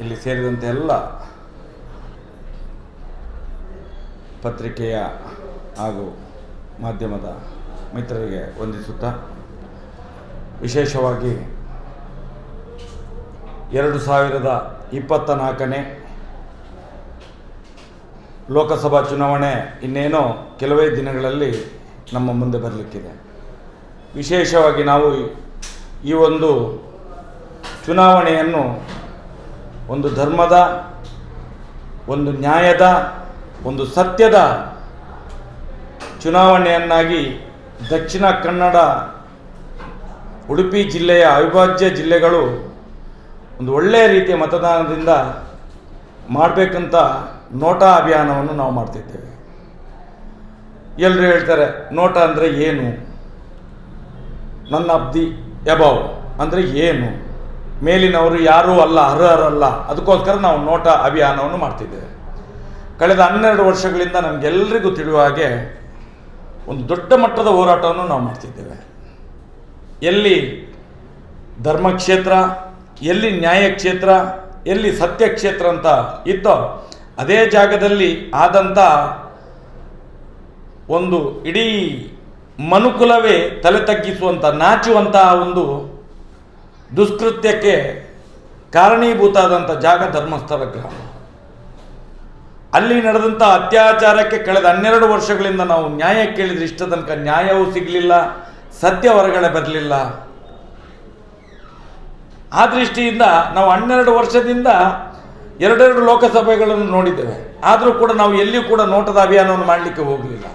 ಇಲ್ಲಿ ಸೇರಿದಂತೆ ಎಲ್ಲ ಪತ್ರಿಕೆಯ ಹಾಗೂ ಮಾಧ್ಯಮದ ಮಿತ್ರರಿಗೆ ವಂದಿಸುತ್ತಾ ವಿಶೇಷವಾಗಿ ಎರಡು ಸಾವಿರದ ಇಪ್ಪತ್ತ ನಾಲ್ಕನೇ ಲೋಕಸಭಾ ಚುನಾವಣೆ ಇನ್ನೇನೋ ಕೆಲವೇ ದಿನಗಳಲ್ಲಿ ನಮ್ಮ ಮುಂದೆ ಬರಲಿಕ್ಕಿದೆ. ವಿಶೇಷವಾಗಿ ನಾವು ಈ ಒಂದು ಚುನಾವಣೆಯನ್ನು ಒಂದು ಧರ್ಮದ, ಒಂದು ನ್ಯಾಯದ, ಒಂದು ಸತ್ಯದ ಚುನಾವಣೆಯನ್ನಾಗಿ ದಕ್ಷಿಣ ಕನ್ನಡ, ಉಡುಪಿ ಜಿಲ್ಲೆಯ ಅವಿಭಾಜ್ಯ ಜಿಲ್ಲೆಗಳು ಒಂದು ಒಳ್ಳೆಯ ರೀತಿಯ ಮತದಾನದಿಂದ ಮಾಡಬೇಕಂತ ನೋಟಾ ಅಭಿಯಾನವನ್ನು ನಾವು ಮಾಡ್ತಿದ್ದೇವೆ. ಎಲ್ಲರೂ ಹೇಳ್ತಾರೆ, ನೋಟ ಅಂದರೆ ಏನು? ನನ್ನ ಅಬ್ದಿ ಎಬಾವ್ ಅಂದರೆ ಏನು? ಮೇಲಿನವರು ಯಾರೂ ಅಲ್ಲ ಅರ್ಹರಲ್ಲ ಅದಕ್ಕೋಸ್ಕರ ನಾವು ನೋಟ ಅಭಿಯಾನವನ್ನು ಮಾಡ್ತಿದ್ದೇವೆ. ಕಳೆದ ಹನ್ನೆರಡು ವರ್ಷಗಳಿಂದ ನಮಗೆಲ್ಲರಿಗೂ ತಿಳಿಯುವ ಹಾಗೆ ಒಂದು ದೊಡ್ಡ ಮಟ್ಟದ ಹೋರಾಟವನ್ನು ನಾವು ಮಾಡ್ತಿದ್ದೇವೆ. ಎಲ್ಲಿ ಧರ್ಮಕ್ಷೇತ್ರ, ಎಲ್ಲಿ ನ್ಯಾಯ ಕ್ಷೇತ್ರ ಎಲ್ಲಿ ಸತ್ಯ ಕ್ಷೇತ್ರ ಅಂತ ಇತ್ತೋ ಅದೇ ಜಾಗದಲ್ಲಿ ಆದಂಥ ಒಂದು ಇಡೀ ಮನುಕುಲವೇ ತಲೆ ತಗ್ಗಿಸುವಂಥ ನಾಚುವಂತಹ ಒಂದು ದುಷ್ಕೃತ್ಯಕ್ಕೆ ಕಾರಣೀಭೂತ ಆದಂಥ ಜಾಗ ಧರ್ಮಸ್ಥಳ ಗ್ರಾಮ. ಅಲ್ಲಿ ನಡೆದಂಥ ಅತ್ಯಾಚಾರಕ್ಕೆ ಕಳೆದ ಹನ್ನೆರಡು ವರ್ಷಗಳಿಂದ ನಾವು ನ್ಯಾಯ ಕೇಳಿದ್ರೆ ಇಷ್ಟ ತನಕ ನ್ಯಾಯವೂ ಸಿಗಲಿಲ್ಲ, ಸತ್ಯ ಹೊರಗಡೆ ಬರಲಿಲ್ಲ. ಆ ದೃಷ್ಟಿಯಿಂದ ನಾವು ಹನ್ನೆರಡು ವರ್ಷದಿಂದ ಎರಡೆರಡು ಲೋಕಸಭೆಗಳನ್ನು ನೋಡಿದ್ದೇವೆ. ಆದರೂ ಕೂಡ ನಾವು ಎಲ್ಲಿಯೂ ಕೂಡ ನೋಟದ ಅಭಿಯಾನವನ್ನು ಮಾಡಲಿಕ್ಕೆ ಹೋಗಲಿಲ್ಲ.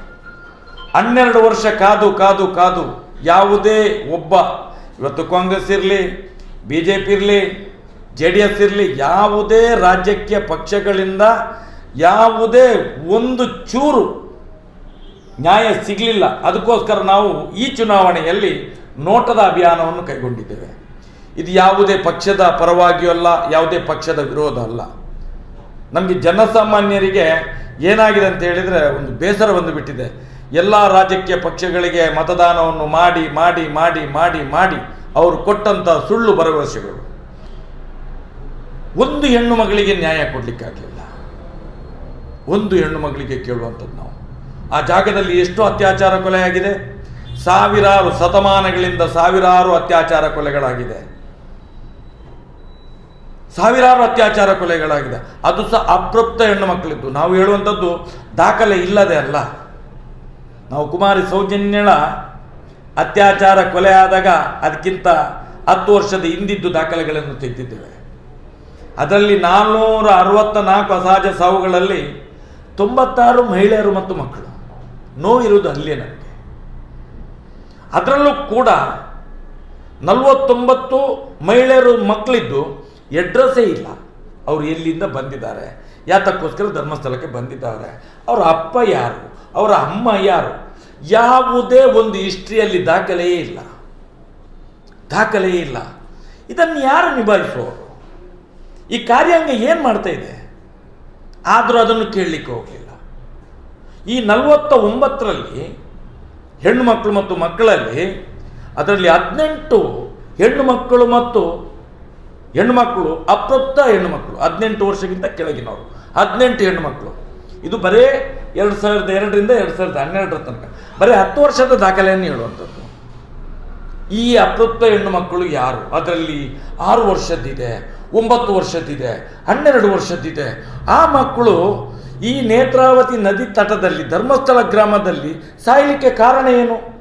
ಹನ್ನೆರಡು ವರ್ಷ ಕಾದು ಕಾದು ಕಾದು ಯಾವುದೇ ಒಬ್ಬ, ಇವತ್ತು ಕಾಂಗ್ರೆಸ್ ಇರಲಿ ಬಿ ಜೆ ಪಿ ಇರಲಿ ಜೆ ಡಿ ಎಸ್ ಇರಲಿ, ಯಾವುದೇ ರಾಜ್ಯಕ್ಕೆ ಪಕ್ಷಗಳಿಂದ ಯಾವುದೇ ಒಂದು ಚೂರು ನ್ಯಾಯ ಸಿಗಲಿಲ್ಲ. ಅದಕ್ಕೋಸ್ಕರ ನಾವು ಈ ಚುನಾವಣೆಯಲ್ಲಿ ನೋಟದ ಅಭಿಯಾನವನ್ನು ಕೈಗೊಂಡಿದ್ದೇವೆ. ಇದು ಯಾವುದೇ ಪಕ್ಷದ ಪರವಾಗಿಯೂ ಅಲ್ಲ, ಯಾವುದೇ ಪಕ್ಷದ ವಿರೋಧ ಅಲ್ಲ. ನಮಗೆ ಜನಸಾಮಾನ್ಯರಿಗೆ ಏನಾಗಿದೆ ಅಂತ ಹೇಳಿದರೆ ಒಂದು ಬೇಸರ ಬಂದುಬಿಟ್ಟಿದೆ. ಎಲ್ಲ ರಾಜಕೀಯ ಪಕ್ಷಗಳಿಗೆ ಮತದಾನವನ್ನು ಮಾಡಿ ಮಾಡಿ ಮಾಡಿ ಮಾಡಿ ಮಾಡಿ ಅವರು ಕೊಟ್ಟಂಥ ಸುಳ್ಳು ಭರವಸೆಗಳು. ಒಂದು ಹೆಣ್ಣು ಮಗಳಿಗೆ ನ್ಯಾಯ ಕೊಡಲಿಕ್ಕಾಗಲಿಲ್ಲ. ಒಂದು ಹೆಣ್ಣು ಮಗಳಿಗೆ ಕೇಳುವಂಥದ್ದು ನಾವು. ಆ ಜಾಗದಲ್ಲಿ ಎಷ್ಟು ಅತ್ಯಾಚಾರ ಕೊಲೆಯಾಗಿದೆ. ಸಾವಿರಾರು ಶತಮಾನಗಳಿಂದ ಸಾವಿರಾರು ಅತ್ಯಾಚಾರ ಕೊಲೆಗಳಾಗಿದೆ. ಸಾವಿರಾರು ಅತ್ಯಾಚಾರ ಕೊಲೆಗಳಾಗಿದೆ. ಅದು ಸಹ ಅಪ್ರಪ್ತ ಹೆಣ್ಣು ಮಕ್ಕಳಿದ್ದು. ನಾವು ಹೇಳುವಂಥದ್ದು, ದಾಖಲೆ ಇಲ್ಲದೆ ಅಲ್ಲ. ನಾವು ಕುಮಾರಿ ಸೌಜನ್ಯಳ ಅತ್ಯಾಚಾರ ಕೊಲೆ ಆದಾಗ ಅದಕ್ಕಿಂತ ಹತ್ತು ವರ್ಷದ ಹಿಂದಿದ್ದು ದಾಖಲೆಗಳನ್ನು ತೆಗೆದಿದ್ದೇವೆ. ಅದರಲ್ಲಿ ನಾನ್ನೂರ ಅರವತ್ತ ನಾಲ್ಕು ಅಸಹಜ ಸಾವುಗಳಲ್ಲಿ ತೊಂಬತ್ತಾರು ಮಹಿಳೆಯರು ಮತ್ತು ಮಕ್ಕಳು. ನೋವಿರುವುದು ಅಲ್ಲೇ ನನಗೆ ಅದರಲ್ಲೂ ಕೂಡ ನಲವತ್ತೊಂಬತ್ತು ಮಹಿಳೆಯರು ಮಕ್ಕಳಿದ್ದು ಎಡ್ರೆಸ್ಸೇ ಇಲ್ಲ. ಅವರು ಎಲ್ಲಿಂದ ಬಂದಿದ್ದಾರೆ? ಯಾತಕ್ಕೋಸ್ಕರ ಧರ್ಮಸ್ಥಳಕ್ಕೆ ಬಂದಿದ್ದಾರೆ? ಅವರ ಅಪ್ಪ ಯಾರು? ಅವರ ಅಮ್ಮ ಯಾರು? ಯಾವುದೇ ಒಂದು ಹಿಸ್ಟ್ರಿಯಲ್ಲಿ ದಾಖಲೆಯೇ ಇಲ್ಲ. ದಾಖಲೆಯೇ ಇಲ್ಲ. ಇದನ್ನು ಯಾರು ನಿಭಾಯಿಸುವವರು ಈ ಕಾರ್ಯಾಂಗ ಏನು ಮಾಡ್ತಾ ಇದೆ? ಆದರೂ ಅದನ್ನು ಕೇಳಲಿಕ್ಕೆ ಹೋಗಲಿಲ್ಲ. ಈ ನಲವತ್ತ ಒಂಬತ್ತರಲ್ಲಿ ಹೆಣ್ಣು ಮಕ್ಕಳು ಮತ್ತು ಮಕ್ಕಳಲ್ಲಿ ಅದರಲ್ಲಿ ಹದಿನೆಂಟು ಹೆಣ್ಣು ಮಕ್ಕಳು ಮತ್ತು ಹೆಣ್ಣು ಮಕ್ಕಳು ಅಪ್ರಾಪ್ತ ಹೆಣ್ಣು ಮಕ್ಕಳು, ಹದಿನೆಂಟು ವರ್ಷಕ್ಕಿಂತ ಕೆಳಗಿನವರು, ಹದಿನೆಂಟು ಹೆಣ್ಣು ಮಕ್ಕಳು. ಇದು ಬರೀ ಎರಡು ಸಾವಿರದ ಎರಡರಿಂದ ಎರಡು ಸಾವಿರದ ಹನ್ನೆರಡರ ತನಕ. ಬರೀ ಹತ್ತು ವರ್ಷದ ದಾಖಲೆಯನ್ನು ಹೇಳುವಂಥದ್ದು. ಈ ಅಪೃಪ್ತ ಹೆಣ್ಣು ಮಕ್ಕಳು ಯಾರು? ಅದರಲ್ಲಿ ಆರು ವರ್ಷದ್ದಿದೆ, ಒಂಬತ್ತು ವರ್ಷದ್ದಿದೆ, ಹನ್ನೆರಡು ವರ್ಷದ್ದಿದೆ. ಆ ಮಕ್ಕಳು ಈ ನೇತ್ರಾವತಿ ನದಿ ತಟದಲ್ಲಿ, ಧರ್ಮಸ್ಥಳ ಗ್ರಾಮದಲ್ಲಿ ಸಾಯಲಿಕ್ಕೆ ಕಾರಣ ಏನು?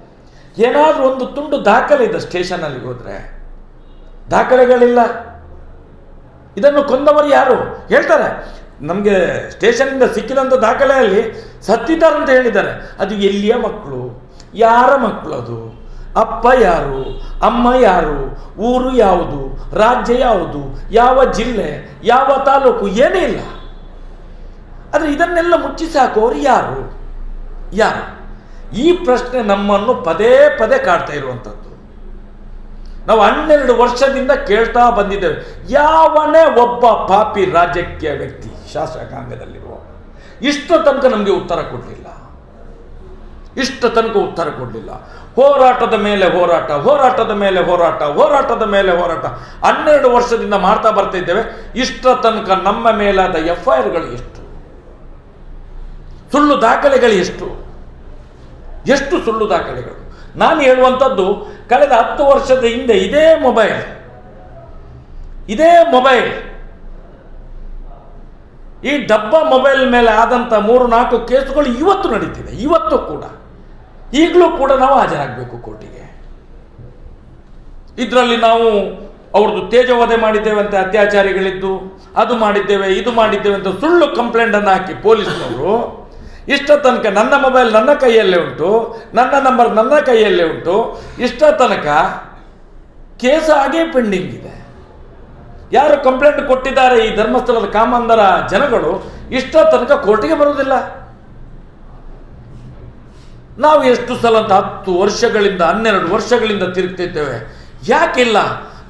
ಏನಾದರೂ ಒಂದು ತುಂಡು ದಾಖಲೆ ಇದೆ ಸ್ಟೇಷನಲ್ಲಿ ಹೋದರೆ. ದಾಖಲೆಗಳಿಲ್ಲ. ಇದನ್ನು ಕೊಂದವರು ಯಾರು? ಹೇಳ್ತಾರೆ. ನಮಗೆ ಸ್ಟೇಷನಿಂದ ಸಿಕ್ಕಿದಂಥ ದಾಖಲೆಯಲ್ಲಿ ಸತ್ತಿದ್ದಾರೆ ಅಂತ ಹೇಳಿದ್ದಾರೆ. ಅದು ಎಲ್ಲಿಯ ಮಕ್ಕಳು? ಯಾರ ಮಕ್ಕಳು ಅದು? ಅಪ್ಪ ಯಾರು? ಅಮ್ಮ ಯಾರು? ಊರು ಯಾವುದು? ರಾಜ್ಯ ಯಾವುದು? ಯಾವ ಜಿಲ್ಲೆ? ಯಾವ ತಾಲೂಕು? ಏನೇ ಇಲ್ಲ. ಆದರೆ ಇದನ್ನೆಲ್ಲ ಮುಚ್ಚಿಸಿ ಹಾಕೋರು ಯಾರು? ಯಾರು? ಈ ಪ್ರಶ್ನೆ ನಮ್ಮನ್ನು ಪದೇ ಪದೇ ಕಾಡ್ತಾ ಇರುವಂಥದ್ದು ನಾವು ಹನ್ನೆರಡು ವರ್ಷದಿಂದ ಕೇಳ್ತಾ ಬಂದಿದ್ದೇವೆ. ಯಾವನೇ ಒಬ್ಬ ಪಾಪಿ ರಾಜಕೀಯ ವ್ಯಕ್ತಿ ಶಾಸಕಾಂಗದಲ್ಲಿರುವ ಇಷ್ಟು ತನಕ ನಮಗೆ ಉತ್ತರ ಕೊಡಲಿಲ್ಲ. ಇಷ್ಟು ತನಕ ಉತ್ತರ ಕೊಡಲಿಲ್ಲ. ಹೋರಾಟದ ಮೇಲೆ ಹೋರಾಟ, ಹೋರಾಟದ ಮೇಲೆ ಹೋರಾಟ, ಹೋರಾಟದ ಮೇಲೆ ಹೋರಾಟ. ಹನ್ನೆರಡು ವರ್ಷದಿಂದ ಮಾಡ್ತಾ ಬರ್ತಾ ಇದ್ದೇವೆ. ಇಷ್ಟ ತನಕ ನಮ್ಮ ಮೇಲಾದ ಎಫ್ ಐ ಆರ್ಗಳು ಎಷ್ಟು? ಸುಳ್ಳು ದಾಖಲೆಗಳು ಎಷ್ಟು? ಎಷ್ಟು ಸುಳ್ಳು ದಾಖಲೆಗಳು? ನಾನು ಹೇಳುವಂಥದ್ದು, ಕಳೆದ ಹತ್ತು ವರ್ಷದ ಹಿಂದೆ ಇದೇ ಮೊಬೈಲ್. ಇದೇ ಮೊಬೈಲ್. ಈ ಡಬ್ಬ ಮೊಬೈಲ್ ಮೇಲೆ ಆದಂಥ ಮೂರು ನಾಲ್ಕು ಕೇಸುಗಳು ಇವತ್ತು ನಡೀತಿದೆ ಇವತ್ತು ಕೂಡ. ಈಗಲೂ ಕೂಡ ನಾವು ಹಾಜರಾಗಬೇಕು ಕೋರ್ಟಿಗೆ. ಇದರಲ್ಲಿ ನಾವು ಅವ್ರದ್ದು ತೇಜವಧೆ ಮಾಡಿದ್ದೇವೆ ಅಂತ ಅತ್ಯಾಚಾರಿಗಳಿದ್ದು, ಅದು ಮಾಡಿದ್ದೇವೆ, ಇದು ಮಾಡಿದ್ದೇವೆ ಅಂತ ಸುಳ್ಳು ಕಂಪ್ಲೇಂಟನ್ನು ಹಾಕಿ ಪೊಲೀಸ್ನವರು, ಇಷ್ಟ ತನಕ ನನ್ನ ಮೊಬೈಲ್ ನನ್ನ ಕೈಯಲ್ಲೇ ಉಂಟು, ನನ್ನ ನಂಬರ್ ನನ್ನ ಕೈಯಲ್ಲೇ ಉಂಟು, ಇಷ್ಟ ತನಕ ಕೇಸ್ ಹಾಗೇ ಪೆಂಡಿಂಗ್ ಇದೆ. ಯಾರು ಕಂಪ್ಲೇಂಟ್ ಕೊಟ್ಟಿದ್ದಾರೆ ಈ ಧರ್ಮಸ್ಥಳದ ಕಾಮಂದರ ಜನಗಳು ಇಷ್ಟ ತನಕ ಕೋರ್ಟಿಗೆ ಬರುವುದಿಲ್ಲ. ನಾವು ಎಷ್ಟು ಸಲ ಅಂತ ಹತ್ತು ವರ್ಷಗಳಿಂದ, ಹನ್ನೆರಡು ವರ್ಷಗಳಿಂದ ತಿರುಗ್ತಿದ್ದೇವೆ. ಯಾಕಿಲ್ಲ?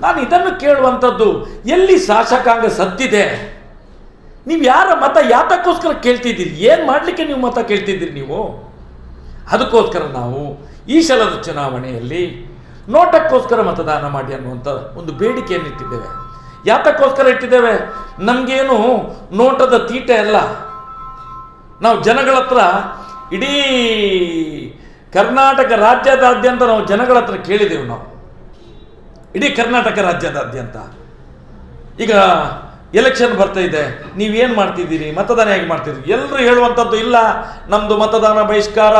ನಾನು ಇದನ್ನು ಕೇಳುವಂಥದ್ದು, ಎಲ್ಲಿ ಶಾಸಕಾಂಗ ಸದ್ದಿದೆ? ನೀವು ಯಾರ ಮತ ಯಾತಕ್ಕೋಸ್ಕರ ಕೇಳ್ತಿದ್ದೀರಿ? ಏನು ಮಾಡಲಿಕ್ಕೆ ನೀವು ಮತ ಕೇಳ್ತಿದ್ದೀರಿ ನೀವು? ಅದಕ್ಕೋಸ್ಕರ ನಾವು ಈ ಸಲದ ಚುನಾವಣೆಯಲ್ಲಿ ನೋಟಕ್ಕೋಸ್ಕರ ಮತದಾನ ಮಾಡಿ ಅನ್ನುವಂಥ ಒಂದು ಬೇಡಿಕೆಯನ್ನು ಇಟ್ಟಿದ್ದೇವೆ ಯಾತಕ್ಕೋಸ್ಕರ ಇಟ್ಟಿದ್ದೇವೆ? ನಮಗೇನು ನೋಟದ ತೀಟೆ ಅಲ್ಲ. ನಾವು ಜನಗಳ ಹತ್ರ ಇಡೀ ಕರ್ನಾಟಕ ರಾಜ್ಯದಾದ್ಯಂತ ನಾವು ಜನಗಳ ಹತ್ರ ಕೇಳಿದೆವು ನಾವು. ಇಡೀ ಕರ್ನಾಟಕ ರಾಜ್ಯದಾದ್ಯಂತ. ಈಗ ಎಲೆಕ್ಷನ್ ಬರ್ತಾ ಇದೆ. ನೀವೇನು ಮಾಡ್ತಿದ್ದೀರಿ? ಮತದಾನ ಹೇಗೆ ಮಾಡ್ತಿದ್ದೀರಿ? ಎಲ್ಲರೂ ಹೇಳುವಂಥದ್ದು ಇಲ್ಲ. ನಮ್ಮದು ಮತದಾನ ಬಹಿಷ್ಕಾರ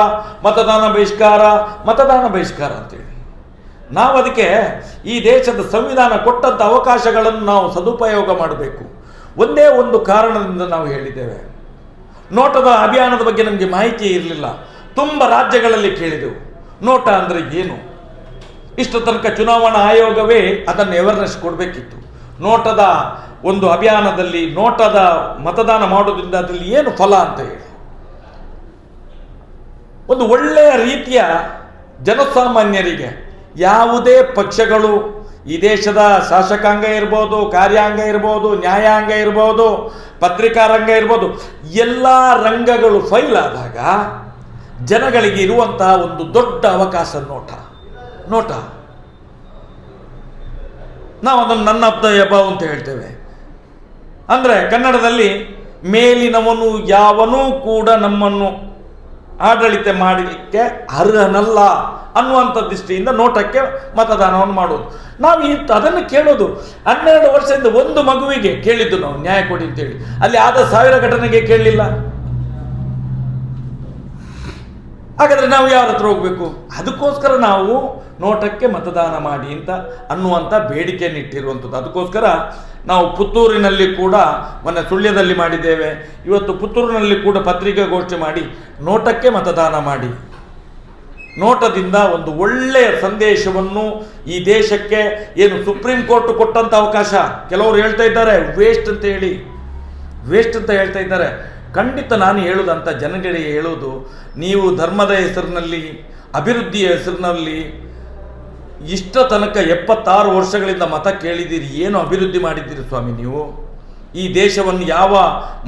ಮತದಾನ ಬಹಿಷ್ಕಾರ ಮತದಾನ ಬಹಿಷ್ಕಾರ ಅಂತೇಳಿ. ನಾವು ಅದಕ್ಕೆ ಈ ದೇಶದ ಸಂವಿಧಾನ ಕೊಟ್ಟಂಥ ಅವಕಾಶಗಳನ್ನು ನಾವು ಸದುಪಯೋಗ ಮಾಡಬೇಕು. ಒಂದೇ ಒಂದು ಕಾರಣದಿಂದ ನಾವು ಹೇಳಿದ್ದೇವೆ. ನೋಟದ ಅಭಿಯಾನದ ಬಗ್ಗೆ ನಮಗೆ ಮಾಹಿತಿ ಇರಲಿಲ್ಲ. ತುಂಬ ರಾಜ್ಯಗಳಲ್ಲಿ ಕೇಳಿದೆವು. ನೋಟ ಅಂದರೆ ಏನು? ಇಷ್ಟು ತನಕ ಚುನಾವಣಾ ಆಯೋಗವೇ ಅದನ್ನು ಅವೇರ್ನೆಸ್ ಕೊಡಬೇಕಿತ್ತು. ನೋಟದ ಒಂದು ಅಭಿಯಾನದಲ್ಲಿ, ನೋಟದ ಮತದಾನ ಮಾಡೋದ್ರಿಂದ ಅದರಲ್ಲಿ ಏನು ಫಲ ಅಂತ ಹೇಳಿ. ಒಂದು ಒಳ್ಳೆಯ ರೀತಿಯ ಜನಸಾಮಾನ್ಯರಿಗೆ ಯಾವುದೇ ಪಕ್ಷಗಳು ಈ ದೇಶದ ಶಾಸಕಾಂಗ ಇರ್ಬೋದು, ಕಾರ್ಯಾಂಗ ಇರ್ಬೋದು, ನ್ಯಾಯಾಂಗ ಇರ್ಬೋದು, ಪತ್ರಿಕಾ ರಂಗ ಇರ್ಬೋದು, ಎಲ್ಲ ರಂಗಗಳು ಫೈಲ್ ಆದಾಗ ಜನಗಳಿಗೆ ಇರುವಂತಹ ಒಂದು ದೊಡ್ಡ ಅವಕಾಶ ನೋಟ ನೋಟ. ನಾವು ಅದನ್ನು ನನ್ನ ಹಬ್ಬ ಎಬಾವ್ ಅಂತ ಹೇಳ್ತೇವೆ. ಅಂದರೆ ಕನ್ನಡದಲ್ಲಿ ಮೇಲಿನವನು ಯಾವನೂ ಕೂಡ ನಮ್ಮನ್ನು ಆಡಳಿತ ಮಾಡಲಿಕ್ಕೆ ಅರ್ಹನಲ್ಲ ಅನ್ನುವಂಥ ದೃಷ್ಟಿಯಿಂದ ನೋಟಕ್ಕೆ ಮತದಾನವನ್ನು ಮಾಡೋದು. ನಾವು ಈ ಅದನ್ನು ಕೇಳೋದು. ಹನ್ನೆರಡು ವರ್ಷದಿಂದ ಒಂದು ಮಗುವಿಗೆ ಕೇಳಿದ್ದು ನಾವು, ನ್ಯಾಯ ಕೊಡಿ ಅಂತೇಳಿ. ಅಲ್ಲಿ ಆದ ಸಾವಿರ ಘಟನೆಗೆ ಕೇಳಲಿಲ್ಲ. ಹಾಗಾದ್ರೆ ನಾವು ಯಾರ ಹತ್ರ ಹೋಗ್ಬೇಕು? ಅದಕ್ಕೋಸ್ಕರ ನಾವು ನೋಟಕ್ಕೆ ಮತದಾನ ಮಾಡಿ ಅಂತ ಅನ್ನುವಂಥ ಬೇಡಿಕೆಯನ್ನು ಇಟ್ಟಿರುವಂಥದ್ದು ಅದಕ್ಕೋಸ್ಕರ ನಾವು ಪುತ್ತೂರಿನಲ್ಲಿ ಕೂಡ ಮೊನ್ನೆ ಸುಳ್ಯದಲ್ಲಿ ಮಾಡಿದ್ದೇವೆ. ಇವತ್ತು ಪುತ್ತೂರಿನಲ್ಲಿ ಕೂಡ ಪತ್ರಿಕಾಗೋಷ್ಠಿ ಮಾಡಿ ನೋಟಕ್ಕೆ ಮತದಾನ ಮಾಡಿ. ನೋಟದಿಂದ ಒಂದು ಒಳ್ಳೆಯ ಸಂದೇಶವನ್ನು ಈ ದೇಶಕ್ಕೆ ಏನು ಸುಪ್ರೀಂ ಕೋರ್ಟ್ ಕೊಟ್ಟಂಥ ಅವಕಾಶ. ಕೆಲವರು ಹೇಳ್ತಾ ಇದ್ದಾರೆ, ವೇಸ್ಟ್ ಅಂತ ಹೇಳಿ. ವೇಸ್ಟ್ ಅಂತ ಹೇಳ್ತಾ ಇದ್ದಾರೆ. ಖಂಡಿತ ನಾನು ಹೇಳುವುದಂತ ಜನಗಳಿಗೆ ಹೇಳುವುದು, ನೀವು ಧರ್ಮದ ಹೆಸರಿನಲ್ಲಿ, ಅಭಿವೃದ್ಧಿಯ ಹೆಸರಿನಲ್ಲಿ ಇಷ್ಟ ತನಕ ಎಪ್ಪತ್ತಾರು ವರ್ಷಗಳಿಂದ ಮತ ಕೇಳಿದ್ದೀರಿ, ಏನು ಅಭಿವೃದ್ಧಿ ಮಾಡಿದ್ದೀರಿ ಸ್ವಾಮಿ ನೀವು? ಈ ದೇಶವನ್ನು ಯಾವ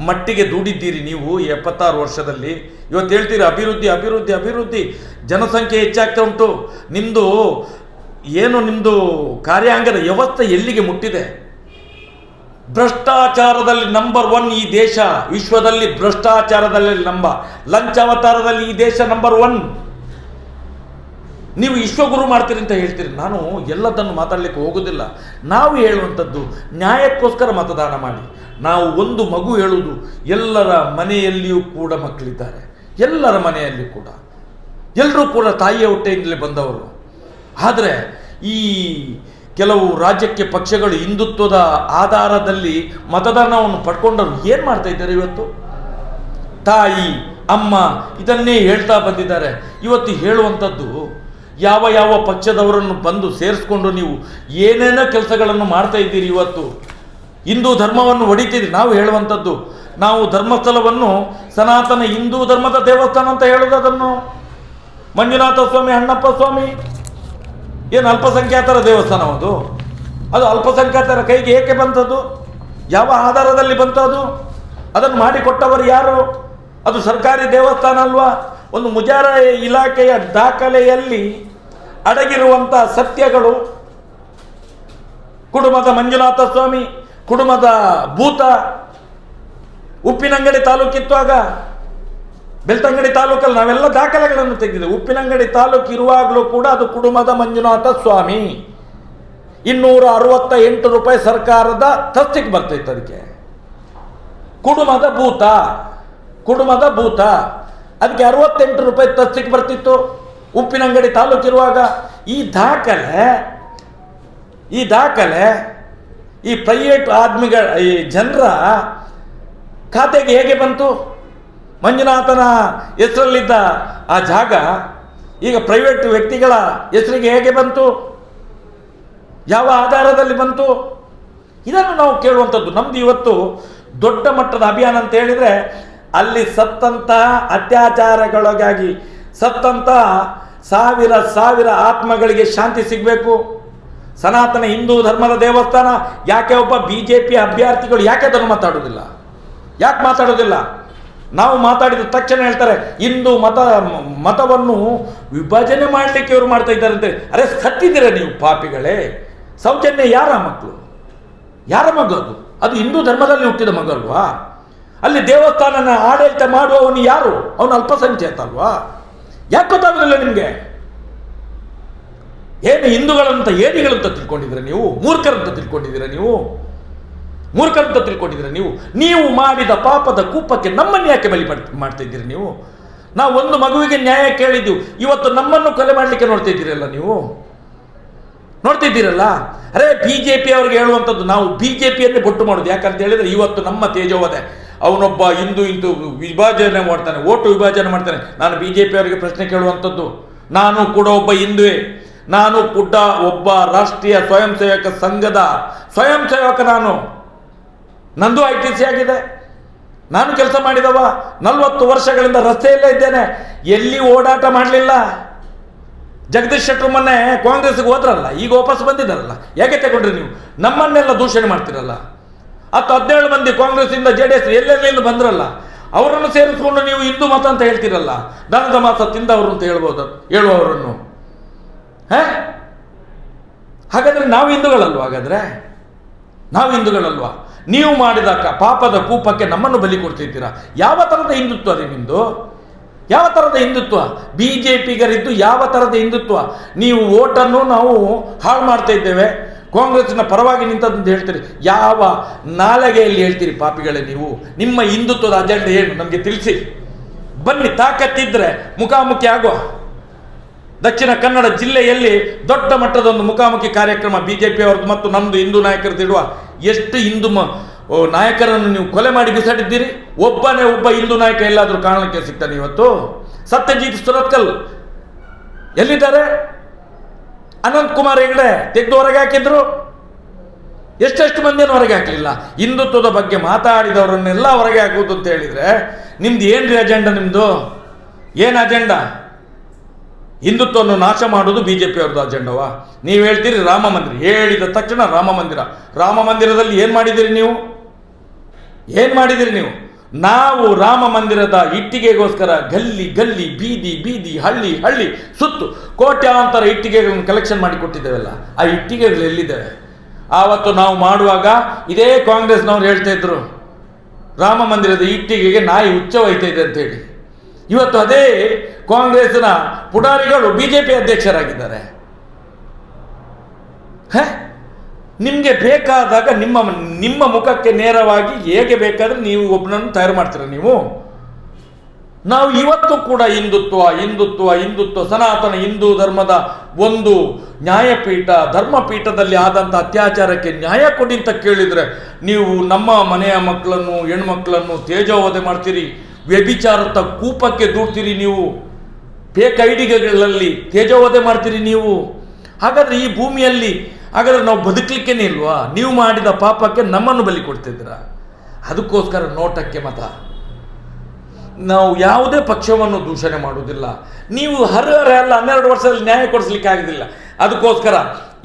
ಮಟ್ಟಿಗೆ ದುಡಿದ್ದೀರಿ ನೀವು ಈ ಎಪ್ಪತ್ತಾರು ವರ್ಷದಲ್ಲಿ? ಇವತ್ತು ಹೇಳ್ತೀರಿ, ಅಭಿವೃದ್ಧಿ ಅಭಿವೃದ್ಧಿ ಅಭಿವೃದ್ಧಿ. ಜನಸಂಖ್ಯೆ ಹೆಚ್ಚಾಗ್ತಾ ಉಂಟು. ನಿಮ್ಮದು ಏನು ನಿಮ್ಮದು ಕಾರ್ಯಾಂಗದ ವ್ಯವಸ್ಥೆ ಎಲ್ಲಿಗೆ ಮುಟ್ಟಿದೆ? ಭ್ರಷ್ಟಾಚಾರದಲ್ಲಿ ನಂಬರ್ ಒನ್ ಈ ದೇಶ. ವಿಶ್ವದಲ್ಲಿ ಭ್ರಷ್ಟಾಚಾರದಲ್ಲಿ ನಂಬ ಲಂಚಾವತಾರದಲ್ಲಿ ಈ ದೇಶ ನಂಬರ್ ಒನ್ ನೀವು ವಿಶ್ವಗುರು ಮಾಡ್ತೀರಿ ಅಂತ ಹೇಳ್ತೀರಿ. ನಾನು ಎಲ್ಲದನ್ನು ಮಾತಾಡಲಿಕ್ಕೆ ಹೋಗೋದಿಲ್ಲ. ನಾವು ಹೇಳುವಂಥದ್ದು, ನ್ಯಾಯಕ್ಕೋಸ್ಕರ ಮತದಾನ ಮಾಡಿ. ನಾವು ಒಂದು ಮಗು ಹೇಳುವುದು, ಎಲ್ಲರ ಮನೆಯಲ್ಲಿಯೂ ಕೂಡ ಮಕ್ಕಳಿದ್ದಾರೆ. ಎಲ್ಲರ ಮನೆಯಲ್ಲಿ ಕೂಡ. ಎಲ್ಲರೂ ಕೂಡ ತಾಯಿಯ ಹೊಟ್ಟೆಯಿಂದಲೇ ಬಂದವರು. ಆದರೆ ಈ ಕೆಲವು ರಾಜ್ಯಕ್ಕೆ ಪಕ್ಷಗಳು ಹಿಂದುತ್ವದ ಆಧಾರದಲ್ಲಿ ಮತದಾನವನ್ನು ಪಡ್ಕೊಂಡವರು ಏನು ಮಾಡ್ತಾ ಇದ್ದಾರೆ ಇವತ್ತು? ತಾಯಿ, ಅಮ್ಮ ಇದನ್ನೇ ಹೇಳ್ತಾ ಬಂದಿದ್ದಾರೆ. ಇವತ್ತು ಹೇಳುವಂಥದ್ದು ಯಾವ ಯಾವ ಪಕ್ಷದವರನ್ನು ಬಂದು ಸೇರಿಸ್ಕೊಂಡು ನೀವು ಏನೇನೋ ಕೆಲಸಗಳನ್ನು ಮಾಡ್ತಾ ಇದ್ದೀರಿ ಇವತ್ತು? ಹಿಂದೂ ಧರ್ಮವನ್ನು ಹೊಡಿತೀರಿ. ನಾವು ಹೇಳುವಂಥದ್ದು, ನಾವು ಧರ್ಮಸ್ಥಳವನ್ನು ಸನಾತನ ಹಿಂದೂ ಧರ್ಮದ ದೇವಸ್ಥಾನ ಅಂತ ಹೇಳೋದು ಅದನ್ನು. ಮಂಜುನಾಥ ಸ್ವಾಮಿ, ಅಣ್ಣಪ್ಪ ಸ್ವಾಮಿ. ಏನು ಅಲ್ಪಸಂಖ್ಯಾತರ ದೇವಸ್ಥಾನ ಅದು? ಅದು ಅಲ್ಪಸಂಖ್ಯಾತರ ಕೈಗೆ ಏಕೆ ಬಂತದ್ದು ಯಾವ ಆಧಾರದಲ್ಲಿ ಬಂತದ್ದು ಅದನ್ನು ಮಾಡಿಕೊಟ್ಟವರು ಯಾರು? ಅದು ಸರ್ಕಾರಿ ದೇವಸ್ಥಾನ ಅಲ್ವಾ? ಒಂದು ಮುಜಾರ ಇಲಾಖೆಯ ದಾಖಲೆಯಲ್ಲಿ ಅಡಗಿರುವಂಥ ಸತ್ಯಗಳು. ಕುಟುಂಬದ ಮಂಜುನಾಥ ಸ್ವಾಮಿ, ಕುಟುಂಬದ ಭೂತ, ಉಪ್ಪಿನಂಗಡಿ ತಾಲೂಕಿತ್ತುವಾಗ ಬೆಳ್ತಂಗಡಿ ತಾಲೂಕಲ್ಲಿ ನಾವೆಲ್ಲ ದಾಖಲೆಗಳನ್ನು ತೆಗೆದಿದೆ ಉಪ್ಪಿನಂಗಡಿ ತಾಲೂಕು ಇರುವಾಗಲೂ ಕೂಡ ಅದು ಕುಟುಂಬದ ಮಂಜುನಾಥ ಸ್ವಾಮಿ. ಇನ್ನೂರ ಅರವತ್ತ ಎಂಟು ರೂಪಾಯಿ ಸರ್ಕಾರದ ತಸ್ತಿಗೆ ಬರ್ತೈತೆ ಅದಕ್ಕೆ. ಕುಟುಂಬದ ಭೂತ ಕುಟುಂಬದ ಭೂತ. ಅದಕ್ಕೆ ಅರವತ್ತೆಂಟು ರೂಪಾಯಿ ತಸ್ತಿಗೆ ಬರ್ತಿತ್ತು. ಉಪ್ಪಿನಂಗಡಿ ತಾಲೂಕಿರುವಾಗ ಈ ದಾಖಲೆ ಈ ದಾಖಲೆ ಈ ಪ್ರೈವೇಟ್ ಆದ್ಮಿಗಳ, ಈ ಜನರ ಖಾತೆಗೆ ಹೇಗೆ ಬಂತು? ಮಂಜುನಾಥನ ಹೆಸರಲ್ಲಿದ್ದ ಆ ಜಾಗ ಈಗ ಪ್ರೈವೇಟ್ ವ್ಯಕ್ತಿಗಳ ಹೆಸರಿಗೆ ಹೇಗೆ ಬಂತು? ಯಾವ ಆಧಾರದಲ್ಲಿ ಬಂತು? ಇದನ್ನು ನಾವು ಕೇಳುವಂಥದ್ದು. ನಮ್ದು ಇವತ್ತು ದೊಡ್ಡ ಮಟ್ಟದ ಅಭಿಯಾನ ಅಂತ ಹೇಳಿದರೆ ಅಲ್ಲಿ ಸತ್ತಂತಹ ಅತ್ಯಾಚಾರಗಳಿಗಾಗಿ ಸತ್ತಂತಹ ಸಾವಿರ ಸಾವಿರ ಆತ್ಮಗಳಿಗೆ ಶಾಂತಿ ಸಿಗಬೇಕು. ಸನಾತನ ಹಿಂದೂ ಧರ್ಮದ ದೇವಸ್ಥಾನ, ಯಾಕೆ ಒಬ್ಬ ಬಿ ಜೆ ಪಿ ಅಭ್ಯರ್ಥಿಗಳು ಯಾಕೆ ಅದನ್ನು ಮಾತಾಡೋದಿಲ್ಲ? ಯಾಕೆ ಮಾತಾಡೋದಿಲ್ಲ? ನಾವು ಮಾತಾಡಿದ ತಕ್ಷಣ ಹೇಳ್ತಾರೆ, ಹಿಂದೂ ಮತ, ಮತವನ್ನು ವಿಭಜನೆ ಮಾಡಲಿಕ್ಕೆ ಇವರು ಮಾಡ್ತಾ ಇದ್ದಾರೆ ಇದ್ದಾರಂತೆ ಅರೆ, ಸತ್ತಿದ್ದೀರ ನೀವು ಪಾಪಿಗಳೇ? ಸೌಜನ್ಯ ಯಾರ ಮಕ್ಕಳು? ಯಾರ ಮಗ ಅದು? ಅದು ಹಿಂದೂ ಧರ್ಮದಲ್ಲಿ ಹುಟ್ಟಿದ ಮಗು ಅಲ್ವಾ? ಅಲ್ಲಿ ದೇವಸ್ಥಾನನ ಆಡಳಿತ ಮಾಡುವವನು ಯಾರು? ಅವನು ಅಲ್ಪಸಂಖ್ಯಾತ ಅಲ್ವಾ? ಯಾಕೆ ಗೊತ್ತಾಗೋದಿಲ್ಲ ನಿಮಗೆ? ಏನು ಹಿಂದೂಗಳಂತ ಏನಿಗಳಂತ ತಿಳ್ಕೊಂಡಿದ್ದೀರ ನೀವು? ಮೂರ್ಖರಂತ ತಿಳ್ಕೊಂಡಿದ್ದೀರ ನೀವು? ಮೂರ್ಖರಂತ ತಿಳ್ಕೊಂಡಿದ್ದೀರ ನೀವು? ನೀವು ಮಾಡಿದ ಪಾಪದ ಕೂಪಕ್ಕೆ ನಮ್ಮನ್ನು ಯಾಕೆ ಬಲಿ ಮಾಡ್- ಮಾಡ್ತಾ ನೀವು? ನಾವು ಒಂದು ಮಗುವಿಗೆ ನ್ಯಾಯ ಕೇಳಿದ್ದೀವಿ ಇವತ್ತು ನಮ್ಮನ್ನು ಕೊಲೆ ಮಾಡಲಿಕ್ಕೆ ನೋಡ್ತಾ ಇದ್ದೀರಲ್ಲ ನೀವು? ನೋಡ್ತಿದ್ದೀರಲ್ಲ ಅರೆ ಬಿ ಜೆ ಪಿ ಅವ್ರಿಗೆ ಹೇಳುವಂಥದ್ದು ನಾವು ಬಿ ಜೆ ಪಿಯನ್ನೇ ಬೊಟ್ಟು ಮಾಡೋದು. ಯಾಕಂತ ಹೇಳಿದ್ರೆ ಇವತ್ತು ನಮ್ಮ ತೇಜೋವಧೆ. ಅವನೊಬ್ಬ ಹಿಂದೂ ಇಂದು ವಿಭಾಜನೆ ಮಾಡ್ತಾನೆ, ಓಟು ವಿಭಾಜನೆ ಮಾಡ್ತಾನೆ. ನಾನು ಬಿ ಜೆ ಪಿ ಅವರಿಗೆ ಪ್ರಶ್ನೆ ಕೇಳುವಂಥದ್ದು, ನಾನು ಕೂಡ ಒಬ್ಬ ಹಿಂದುವೆ. ನಾನು ಕೂಡ ಒಬ್ಬ ರಾಷ್ಟ್ರೀಯ ಸ್ವಯಂ ಸೇವಕ ಸಂಘದ ಸ್ವಯಂ ಸೇವಕ ನಾನು. ನಂದು ಐ ಟಿ ಸಿ ಆಗಿದೆ. ನಾನು ಕೆಲಸ ಮಾಡಿದವ, ನಲವತ್ತು ವರ್ಷಗಳಿಂದ ರಸ್ತೆಯಲ್ಲೇ ಇದ್ದೇನೆ. ಎಲ್ಲಿ ಓಡಾಟ ಮಾಡಲಿಲ್ಲ? ಜಗದೀಶ್ ಶೆಟ್ಟರ್ ಮೊನ್ನೆ ಕಾಂಗ್ರೆಸ್ಗೆ ಹೋದ್ರಲ್ಲ, ಈಗ ವಾಪಸ್ ಬಂದಿದ್ದಾರಲ್ಲ? ಯಾಕೆ ತಗೊಂಡ್ರಿ ನೀವು? ನಮ್ಮನ್ನೆಲ್ಲ ದೂಷಣೆ ಮಾಡ್ತಿರಲ್ಲ? ಹತ್ತು ಹದಿನೇಳು ಮಂದಿ ಕಾಂಗ್ರೆಸ್ಸಿಂದ ಜೆ ಡಿ ಎಸ್ ಎಲ್ಲೆಲ್ಲಿಂದ ಬಂದ್ರಲ್ಲ, ಅವರನ್ನು ಸೇರಿಸ್ಕೊಂಡು ನೀವು ಹಿಂದೂ ಮತ ಅಂತ ಹೇಳ್ತೀರಲ್ಲ, ದನದ ಮಾಸ ತಿಂದವರು ಅಂತ ಹೇಳ್ಬೋದು, ಹೇಳುವವರನ್ನು. ಹೇ? ಹಾಗಾದ್ರೆ ನಾವು ಹಿಂದೂಗಳಲ್ವ ಹಾಗಾದ್ರೆ? ನಾವು ಹಿಂದೂಗಳಲ್ವಾ? ನೀವು ಮಾಡಿದ ಪಾಪದ ಕೂಪಕ್ಕೆ ನಮ್ಮನ್ನು ಬಲಿ ಕೊಡ್ತಿದ್ದೀರಾ? ಯಾವ ಥರದ ಹಿಂದುತ್ವ ರೀ ನಿಮ್ಮದು ಯಾವ ಥರದ ಹಿಂದುತ್ವ? ಬಿ ಜೆ ಪಿಗರಿದ್ದು ಯಾವ ಥರದ ಹಿಂದುತ್ವ? ನೀವು ಓಟನ್ನು ನಾವು ಹಾಳು ಮಾಡ್ತಾ ಇದ್ದೇವೆ ಕಾಂಗ್ರೆಸ್ನ ಪರವಾಗಿ ನಿಂತದ್ದು ಹೇಳ್ತೀರಿ. ಯಾವ ನಾಲಗೆಯಲ್ಲಿ ಹೇಳ್ತೀರಿ ಪಾಪಿಗಳೇ ನೀವು? ನಿಮ್ಮ ಹಿಂದುತ್ವದ ಅಜೆಂಡ ಏನು? ನಮಗೆ ತಿಳಿಸಿ. ಬನ್ನಿ, ತಾಕತ್ತಿದ್ರೆ ಮುಖಾಮುಖಿ ಆಗುವ. ದಕ್ಷಿಣ ಕನ್ನಡ ಜಿಲ್ಲೆಯಲ್ಲಿ ದೊಡ್ಡ ಮಟ್ಟದ ಒಂದು ಮುಖಾಮುಖಿ ಕಾರ್ಯಕ್ರಮ ಬಿ ಜೆ ಅವ್ರದ್ದು ಮತ್ತು ನಮ್ಮದು ಹಿಂದೂ ನಾಯಕರದ್ದು ಇಡುವ. ಎಷ್ಟು ಹಿಂದೂ ಮ ನಾಯಕರನ್ನು ನೀವು ಕೊಲೆ ಮಾಡಿ ಬಿಸಾಡಿದ್ದೀರಿ? ಒಬ್ಬನೇ ಒಬ್ಬ ಹಿಂದೂ ನಾಯಕ ಎಲ್ಲಾದರೂ ಕಾರಣಕ್ಕೆ ಸಿಗ್ತಾನೆ ಇವತ್ತು? ಸತ್ಯಜೀತ್ ಸುರತ್ಕಲ್ ಎಲ್ಲಿದ್ದಾರೆ? ಅನಂತ್ ಕುಮಾರ್ ಹೆಗ್ಡೆ ತೆಗೆದು ಹೊರಗೆ ಹಾಕಿದ್ರು. ಎಷ್ಟೆಷ್ಟು ಮಂದಿಯನ್ನು ಹೊರಗೆ ಹಾಕಲಿಲ್ಲ. ಹಿಂದುತ್ವದ ಬಗ್ಗೆ ಮಾತಾಡಿದವರನ್ನೆಲ್ಲ ಹೊರಗೆ ಹಾಕುವುದು ಅಂತ ಹೇಳಿದ್ರೆ, ನಿಮ್ದು ಏನ್ರಿ ಅಜೆಂಡ ನಿಮ್ಮದು ಏನು ಅಜೆಂಡಾ ಹಿಂದುತ್ವವನ್ನು ನಾಶ ಮಾಡುವುದು ಬಿ ಜೆ ಪಿಯವ್ರದ್ದು ಅಜೆಂಡವಾ ನೀವು ಹೇಳ್ತೀರಿ ರಾಮ ಮಂದಿರ. ಹೇಳಿದ ತಕ್ಷಣ ರಾಮ ಮಂದಿರ. ರಾಮ ಮಂದಿರದಲ್ಲಿ ಏನು ಮಾಡಿದಿರಿ ನೀವು? ಏನು ಮಾಡಿದಿರಿ ನೀವು? ನಾವು ರಾಮ ಮಂದಿರದ ಇಟ್ಟಿಗೆಗೋಸ್ಕರ ಗಲ್ಲಿ ಗಲ್ಲಿ ಬೀದಿ ಬೀದಿ ಹಳ್ಳಿ ಹಳ್ಳಿ ಸುತ್ತು ಕೋಟ್ಯಾಂತರ ಇಟ್ಟಿಗೆಗಳನ್ನು ಕಲೆಕ್ಷನ್ ಮಾಡಿ ಕೊಟ್ಟಿದ್ದೇವಲ್ಲ, ಆ ಇಟ್ಟಿಗೆಗಳು ಎಲ್ಲಿದ್ದಾವೆ? ಆವತ್ತು ನಾವು ಮಾಡುವಾಗ ಇದೇ ಕಾಂಗ್ರೆಸ್ನವ್ರು ಹೇಳ್ತಾ ಇದ್ರು, ರಾಮ ಮಂದಿರದ ಇಟ್ಟಿಗೆಗೆ ನಾಯಿ ಉಚ್ಚ ಹೋಯ್ತಾ ಇದೆ ಅಂತ ಹೇಳಿ ಇವತ್ತು ಅದೇ ಕಾಂಗ್ರೆಸ್ನ ಪುಡಾರಿಗಳು ಬಿಜೆಪಿ ಅಧ್ಯಕ್ಷರಾಗಿದ್ದಾರೆ. ಹ? ನಿಮಗೆ ಬೇಕಾದಾಗ ನಿಮ್ಮ ನಿಮ್ಮ ಮುಖಕ್ಕೆ ನೇರವಾಗಿ ಹೇಗೆ ಬೇಕಾದರೆ ನೀವು ಒಬ್ಬನನ್ನು ತಯಾರು ಮಾಡ್ತೀರ ನೀವು. ನಾವು ಇವತ್ತು ಕೂಡ ಹಿಂದುತ್ವ ಹಿಂದುತ್ವ ಹಿಂದುತ್ವ, ಸನಾತನ ಹಿಂದೂ ಧರ್ಮದ ಒಂದು ನ್ಯಾಯಪೀಠ, ಧರ್ಮಪೀಠದಲ್ಲಿ ಆದಂಥ ಅತ್ಯಾಚಾರಕ್ಕೆ ನ್ಯಾಯ ಕೊಡಿ ಅಂತ ಕೇಳಿದರೆ ನೀವು ನಮ್ಮ ಮನೆಯ ಮಕ್ಕಳನ್ನು, ಹೆಣ್ಮಕ್ಳನ್ನು ತೇಜೋವಧೆ ಮಾಡ್ತೀರಿ ವ್ಯಭಿಚಾರದ ಕೂಪಕ್ಕೆ ದೂಡ್ತೀರಿ ನೀವು ಫೇಕ್ ಐಡಿಗಳಲ್ಲಿ ತೇಜೋವಧೆ ಮಾಡ್ತೀರಿ ನೀವು. ಹಾಗಾದರೆ ಈ ಭೂಮಿಯಲ್ಲಿ ಹಾಗಾದ್ರೆ ನಾವು ಬದುಕಲಿಕ್ಕೇನೆ ಇಲ್ವಾ? ನೀವು ಮಾಡಿದ ಪಾಪಕ್ಕೆ ನಮ್ಮನ್ನು ಬಲಿ ಕೊಡ್ತಿದ್ದೀರಾ? ಅದಕ್ಕೋಸ್ಕರ ನೋಟಕ್ಕೆ ಮತ. ನಾವು ಯಾವುದೇ ಪಕ್ಷವನ್ನು ದೂಷಣೆ ಮಾಡುವುದಿಲ್ಲ. ನೀವು ಹರಹರ ಅಲ್ಲ, ಹನ್ನೆರಡು ವರ್ಷದಲ್ಲಿ ನ್ಯಾಯ ಕೊಡಿಸ್ಲಿಕ್ಕೆ ಆಗೋದಿಲ್ಲ. ಅದಕ್ಕೋಸ್ಕರ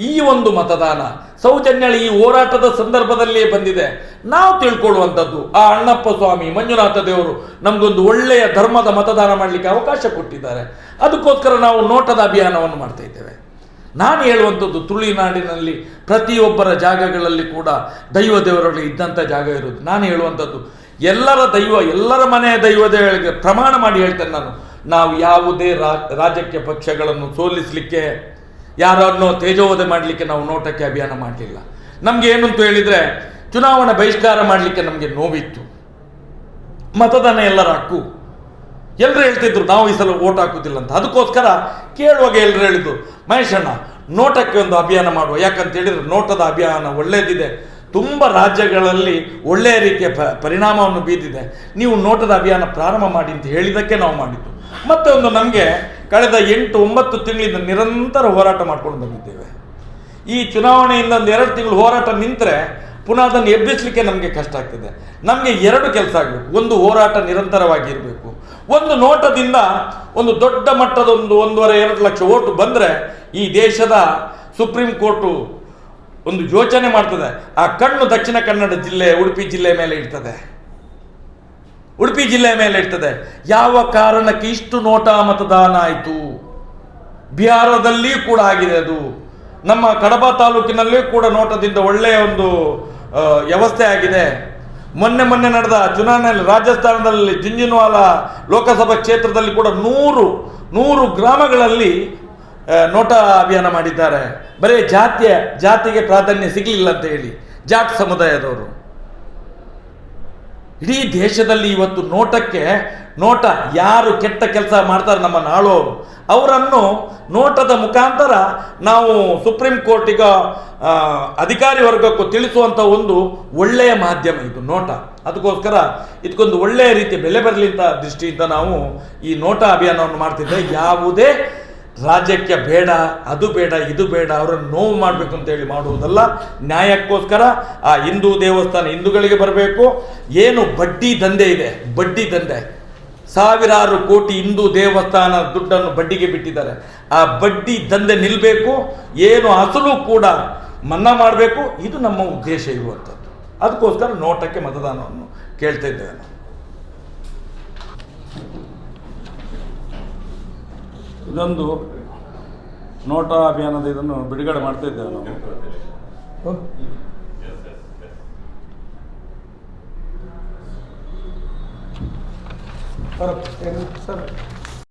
ಈ ಒಂದು ಮತದಾನ ಸೌಜನ್ಯಳ ಈ ಹೋರಾಟದ ಸಂದರ್ಭದಲ್ಲಿಯೇ ಬಂದಿದೆ. ನಾವು ತಿಳ್ಕೊಳ್ಳುವಂಥದ್ದು, ಆ ಅಣ್ಣಪ್ಪ ಸ್ವಾಮಿ, ಮಂಜುನಾಥ ದೇವರು ನಮಗೊಂದು ಒಳ್ಳೆಯ ಧರ್ಮದ ಮತದಾನ ಮಾಡಲಿಕ್ಕೆ ಅವಕಾಶ ಕೊಟ್ಟಿದ್ದಾರೆ. ಅದಕ್ಕೋಸ್ಕರ ನಾವು ನೋಟದ ಅಭಿಯಾನವನ್ನು ಮಾಡ್ತಾ ಇದ್ದೇವೆ. ನಾನು ಹೇಳುವಂಥದ್ದು ತುಳುನಾಡಿನಲ್ಲಿ ಪ್ರತಿಯೊಬ್ಬರ ಜಾಗಗಳಲ್ಲಿ ಕೂಡ ದೈವ ದೇವರುಗಳು ಇದ್ದಂಥ ಜಾಗ ಇರೋದು. ನಾನು ಹೇಳುವಂಥದ್ದು ಎಲ್ಲರ ದೈವ, ಎಲ್ಲರ ಮನೆಯ ದೈವ ದೇವರಿಗೆ ಪ್ರಮಾಣ ಮಾಡಿ ಹೇಳ್ತೇನೆ ನಾನು. ನಾವು ಯಾವುದೇ ರಾಜಕೀಯ ಪಕ್ಷಗಳನ್ನು ಸೋಲಿಸಲಿಕ್ಕೆ, ಯಾರನ್ನೋ ತೇಜೋವಧೆ ಮಾಡಲಿಕ್ಕೆ ನಾವು ನೋಟಕ್ಕೆ ಅಭಿಯಾನ ಮಾಡಲಿಲ್ಲ. ನಮಗೆ ಏನಂತ ಹೇಳಿದರೆ ಚುನಾವಣಾ ಬಹಿಷ್ಕಾರ ಮಾಡಲಿಕ್ಕೆ ನಮಗೆ ನೋವಿತ್ತು. ಮತದಾನ ಎಲ್ಲರ ಹಕ್ಕು. ಎಲ್ಲರೂ ಹೇಳ್ತಿದ್ರು, ನಾವು ಈ ಸಲ ಓಟ್ ಹಾಕುದಿಲ್ಲ ಅಂತ. ಅದಕ್ಕೋಸ್ಕರ ಕೇಳುವಾಗ ಎಲ್ಲರೂ ಹೇಳಿದ್ದು ಮಹೇಶಣ್ಣ ನೋಟಕ್ಕೆ ಒಂದು ಅಭಿಯಾನ ಮಾಡುವ. ಯಾಕಂತ ಹೇಳಿದ್ರೆ, ನೋಟದ ಅಭಿಯಾನ ಒಳ್ಳೇದಿದೆ. ತುಂಬ ರಾಜ್ಯಗಳಲ್ಲಿ ಒಳ್ಳೆಯ ರೀತಿಯ ಪರಿಣಾಮವನ್ನು ಬೀದಿದೆ. ನೀವು ನೋಟದ ಅಭಿಯಾನ ಪ್ರಾರಂಭ ಮಾಡಿ ಅಂತ ಹೇಳಿದ್ದಕ್ಕೆ ನಾವು ಮಾಡಿದ್ದು. ಮತ್ತೆ ಒಂದು ನಮಗೆ ಕಳೆದ ಎಂಟು, ಒಂಬತ್ತು ತಿಂಗಳಿಂದ ನಿರಂತರ ಹೋರಾಟ ಮಾಡ್ಕೊಂಡು ಬಂದಿದ್ದೇವೆ. ಈ ಚುನಾವಣೆಯಿಂದ ಒಂದು ಎರಡು ತಿಂಗಳು ಹೋರಾಟ ನಿಂತರೆ ಪುನಃ ಅದನ್ನು ಎಬ್ಬಿಸಲಿಕ್ಕೆ ನಮಗೆ ಕಷ್ಟ ಆಗ್ತದೆ. ನಮಗೆ ಎರಡು ಕೆಲಸ ಆಗಬೇಕು. ಒಂದು ಹೋರಾಟ ನಿರಂತರವಾಗಿ ಇರಬೇಕು. ಒಂದು ನೋಟದಿಂದ ಒಂದು ದೊಡ್ಡ ಮಟ್ಟದ ಒಂದು ಒಂದೂವರೆ, ಎರಡು ಲಕ್ಷ ಓಟು ಬಂದರೆ ಈ ದೇಶದ ಸುಪ್ರೀಂ ಕೋರ್ಟು ಒಂದು ಯೋಚನೆ ಮಾಡ್ತದೆ. ಆ ಕಣ್ಣು ದಕ್ಷಿಣ ಕನ್ನಡ ಜಿಲ್ಲೆ, ಉಡುಪಿ ಜಿಲ್ಲೆ ಮೇಲೆ ಇರ್ತದೆ. ಉಡುಪಿ ಜಿಲ್ಲೆ ಮೇಲೆ ಇರ್ತದೆ. ಯಾವ ಕಾರಣಕ್ಕೆ ಇಷ್ಟು ನೋಟ ಮತದಾನ ಆಯಿತು? ಬಿಹಾರದಲ್ಲಿ ಕೂಡ ಆಗಿದೆ ಅದು. ನಮ್ಮ ಕಡಬ ತಾಲೂಕಿನಲ್ಲಿಯೂ ಕೂಡ ನೋಟದಿಂದ ಒಳ್ಳೆಯ ಒಂದು ವ್ಯವಸ್ಥೆ ಆಗಿದೆ. ಮೊನ್ನೆ ಮೊನ್ನೆ ನಡೆದ ಚುನಾವಣೆಯಲ್ಲಿ ರಾಜಸ್ಥಾನದಲ್ಲಿ ಜಿಂಜಿನ್ವಾಲ ಲೋಕಸಭಾ ಕ್ಷೇತ್ರದಲ್ಲಿ ಕೂಡ ನೂರು ನೂರು ಗ್ರಾಮಗಳಲ್ಲಿ ನೋಟಾ ಅಭಿಯಾನ ಮಾಡಿದ್ದಾರೆ. ಬರೀ ಜಾತಿಯ, ಜಾತಿಗೆ ಪ್ರಾಧಾನ್ಯ ಸಿಗಲಿಲ್ಲ ಅಂತ ಹೇಳಿ ಜಾಟ್ ಸಮುದಾಯದವರು. ಇಡೀ ದೇಶದಲ್ಲಿ ಇವತ್ತು ನೋಟಕ್ಕೆ, ನೋಟ ಯಾರು ಕೆಟ್ಟ ಕೆಲಸ ಮಾಡ್ತಾರೆ ನಮ್ಮ ನಾಳೋರು ಅವರನ್ನು ನೋಟದ ಮುಖಾಂತರ ನಾವು ಸುಪ್ರೀಂ ಕೋರ್ಟಿಗ ಅಧಿಕಾರಿ ವರ್ಗಕ್ಕೂ ತಿಳಿಸುವಂಥ ಒಂದು ಒಳ್ಳೆಯ ಮಾಧ್ಯಮ ಇದು, ನೋಟ. ಅದಕ್ಕೋಸ್ಕರ ಇದಕ್ಕೊಂದು ಒಳ್ಳೆಯ ರೀತಿ ಬೆಲೆ ಬರಲಿ ಅಂತ ದೃಷ್ಟಿಯಿಂದ ನಾವು ಈ ನೋಟ ಅಭಿಯಾನವನ್ನು ಮಾಡ್ತಿದ್ದೆ ಯಾವುದೇ ರಾಜ್ಯಕ್ಕೆ ಬೇಡ, ಅದು ಬೇಡ, ಇದು ಬೇಡ, ಅವರನ್ನು ನೋವು ಮಾಡಬೇಕು ಅಂತ ಹೇಳಿ ಮಾಡುವುದಲ್ಲ. ನ್ಯಾಯಕ್ಕೋಸ್ಕರ ಆ ಹಿಂದೂ ದೇವಸ್ಥಾನ ಹಿಂದೂಗಳಿಗೆ ಬರಬೇಕು. ಏನು ಬಡ್ಡಿ ದಂಧೆ ಇದೆ, ಬಡ್ಡಿ ದಂಧೆ. ಸಾವಿರಾರು ಕೋಟಿ ಹಿಂದೂ ದೇವಸ್ಥಾನ ದುಡ್ಡನ್ನು ಬಡ್ಡಿಗೆ ಬಿಟ್ಟಿದ್ದಾರೆ. ಆ ಬಡ್ಡಿ ದಂಧೆ ನಿಲ್ಲಬೇಕು ಏನು ಅಸಲು ಕೂಡ ಮನ್ನಾ ಮಾಡಬೇಕು ಇದು ನಮ್ಮ ಉದ್ದೇಶ ಇರುವಂಥದ್ದು. ಅದಕ್ಕೋಸ್ಕರ ನೋಟಕ್ಕೆ ಮತದಾನವನ್ನು ಕೇಳ್ತಾ ಇದ್ದೇವೆ ನಾವು ಇದೊಂದು ನೋಟ ಅಭಿಯಾನದ ಇದನ್ನು ಬಿಡುಗಡೆ ಮಾಡ್ತಾ ಇದ್ದೇವೆ ನಾವು. Sir sir.